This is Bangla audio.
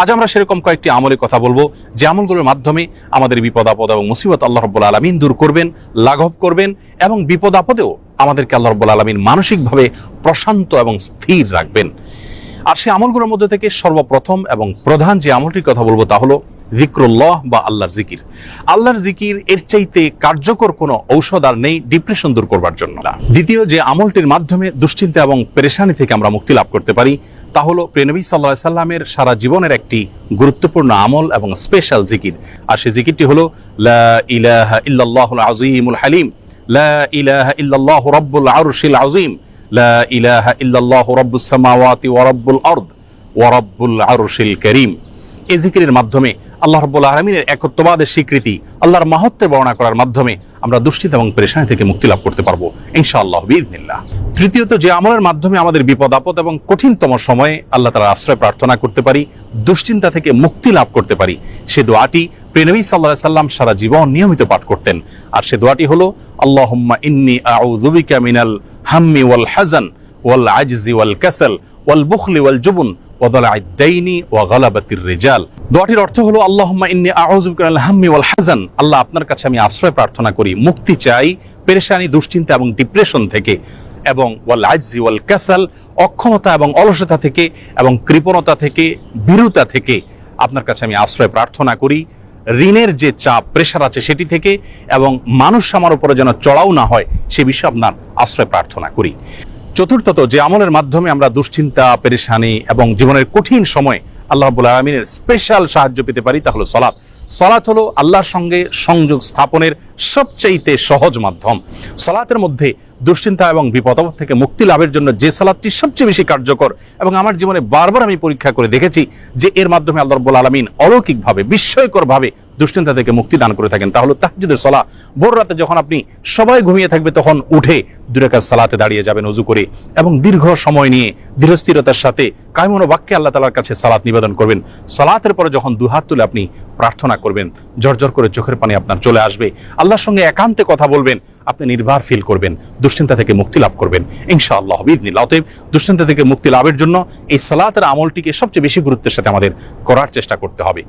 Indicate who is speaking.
Speaker 1: আজ আমরা সেরকম কয়েকটি আমলের কথা বলব। যে আমলগুলোর মাধ্যমে আমাদের বিপদ, আপদ এবং মুসিবত আল্লাহ রব্বুল আলমিন দূর করবেন, লাঘব করবেন এবং বিপদ, আপদেও আমাদেরকে আল্লাহ রব্বুল আলমিন মানসিকভাবে প্রশান্ত এবং স্থির রাখবেন। আর সেই আমলগুলোর মধ্যে থেকে সর্বপ্রথম এবং প্রধান যে আমলটির কথা বলব তা হলো জিক্রুল্লাহ বা আল্লাহর জিকির। আল্লাহর জিকির এর চাইতে কার্যকর কোনো ঔষধ আর নেই ডিপ্রেশন দূর করবার জন্য। দ্বিতীয়, যে আমলটির মাধ্যমে দুশ্চিন্তা এবং পেরেশানি থেকে আমরা মুক্তি লাভ করতে পারি, তা হলো প্রেনবী সাল্লাহ সাল্লামের সারা জীবনের একটি গুরুত্বপূর্ণ আমল এবং স্পেশাল জিকির। আর সেই জিকিরটি হলো, লা ইলাহা আজিমুল হালিম লা রাব্বুল আরশিল আযীম লা ইলাহা ইল্লাল্লাহু রাব্বুস সামাওয়াতি ওয়া রাব্বুল আরদ ওয়া আরশিল কারীম এই জিকিরের মাধ্যমে আল্লাহ রব্বুল আলমিনের একত্ববাদের স্বীকৃতি, আল্লাহর মাহত্বের বর্ণনা করার মাধ্যমে আমরা দুশ্চিত এবং পেরেশানি থেকে মুক্তি লাভ করতে পারব, ইনশাআল্লাহ বিদিনিল্লাহ তৃতীয়ত, যে আমলের মাধ্যমে আমাদের বিপদ, আপদ এবং কঠিনতম সময়ে আল্লাহ তালা আশ্রয় প্রার্থনা করতে পারি, দুশ্চিন্তা থেকে মুক্তি লাভ করতে পারি, সে দোয়াটি প্রেনবী সাল্লাহ সাল্লাম সারা জীবন নিয়মিত পাঠ করতেন। আর সে দোয়াটি হলো, আল্লাহুম্মা ইন্নি আউযুবিকা মিনাল হাম্মি ওয়াল হাজান ওয়াল আজজি ওয়াল কাসাল ওয়াল বুখলি ওয়াল জুবুন দোয়াটির অর্থ হলো, আল্লাহুম্মা ইন্নী আউযু বিকা মিনাল হাম্মি ওয়াল হাজান আল্লাহ আপনার কাছে আমি আশ্রয় প্রার্থনা করি, মুক্তি চাই, পেরেশানি, দুশ্চিন্তা এবং ডিপ্রেশন থেকে। এবং ওয়াল আজজি ওয়াল কাসাল অক্ষমতা এবং অলসতা থেকে এবং কৃপণতা থেকে ভীরুতা থেকে আপনার কাছে আমি আশ্রয় প্রার্থনা করি। ঋণের যে চাপ, প্রেশার আছে সেটি থেকে এবং মানুষ আমার উপরে যেন চড়াও না হয়, সে বিষয়ে আপনার আশ্রয় প্রার্থনা করি। চতুর্থত যে আমলের মাধ্যমে আমরা দুশ্চিন্তা, পেরেশানি এবং জীবনের কঠিন সময় আল্লাহ রাব্বুল আলমিনের স্পেশাল সাহায্য পেতে পারি, তা হলো সলাৎ। সলাৎ হলো আল্লাহর সঙ্গে সংযোগ স্থাপনের সবচাইতে সহজ মাধ্যম। সলাতের মধ্যে দুশ্চিন্তা এবং বিপদ থেকে মুক্তি লাভের জন্য যে সালাদটি সবচেয়ে বেশি কার্যকর এবং আমার জীবনে বারবার আমি পরীক্ষা করে দেখেছি যে এর মাধ্যমে আল্লাহ রব্বুল আলমিন অলৌকিকভাবে, বিস্ময়করভাবে দুশ্চিন্তা থেকে মুক্তি দান করে থাকেন। তাহলে তাহজুদের সলা ভোর রাতে যখন আপনি সবাই ঘুমিয়ে থাকবে তখন উঠে দুরেকাজ সালাতে দাঁড়িয়ে যাবেন উজু করে এবং দীর্ঘ সময় নিয়ে দৃঢ়স্থিরতার সাথে কায়মন বাক্যে আল্লাহ তালার কাছে সালাত নিবেদন করবেন। সালাতের পরে যখন দুহাত তুলে আপনি প্রার্থনা করবেন জর্জর করে চোখের পানি আপনার চলে আসবে। আল্লাহর সঙ্গে একান্তে কথা বলবেন আপনি নির্ভার ফিল করবেন, দুশ্চিন্তা থেকে মুক্তি লাভ করবেন। ইনশাআল্লাহ হবিদিল অতএব দুশ্চিন্তা থেকে মুক্তি লাভের জন্য এই সালাতের আমলটিকে সবচেয়ে বেশি গুরুত্বের সাথে আমাদের করার চেষ্টা করতে হবে।